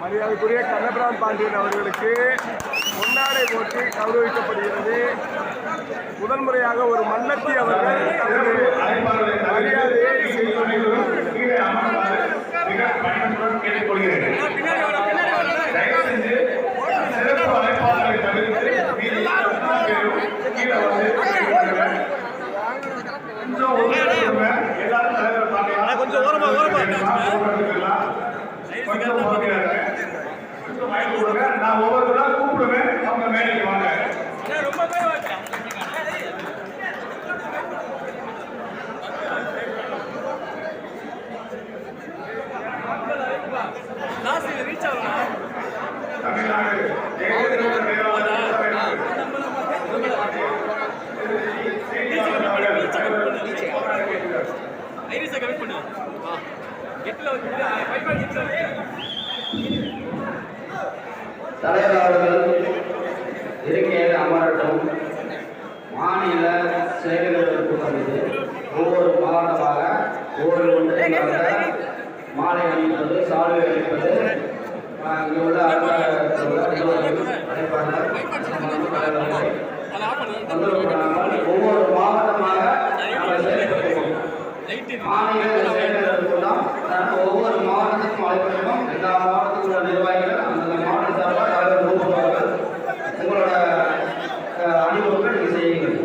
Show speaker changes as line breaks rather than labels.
மரியாதைக்குரிய கண்ணபிராம் பாண்டியன் அவர்களுக்கு முன்னாடி போட்டு கௌரவிக்கப்படுகிறது. முதல் முறையாக ஒரு மன்னத்தி அவர்கள் தனது மரியாதையை செய்து
கொஞ்சம்
ஓரமா
மிக
ஐரிஸை கம்மி பண்ணு. எட்டில் வந்து
தலைவர் அவர்கள் இருக்கையில் அமரட்டும். மாநில செயல்கள் கூட்டம் இது ஒவ்வொரு மாவட்டமாக ஒவ்வொரு ஒன்றியமாக மாலை அணிப்பது சாலை அளிப்பது ஆஹ், இங்கே உள்ள அலுவலர்கள், அழைப்பாளர், மாநில செயலர்கள் கூட்டம் ஒவ்வொரு மாவட்டத்துக்கும் அழைப்பதற்கும் எல்லா மாவட்டத்தில் உள்ள நிர்வாகிகள் அந்த மாவட்ட சார்பாக தலைவர் கூப்பிடுவார்கள் உங்களோட அனுபவங்கள் நீங்கள் செய்யுங்கள்.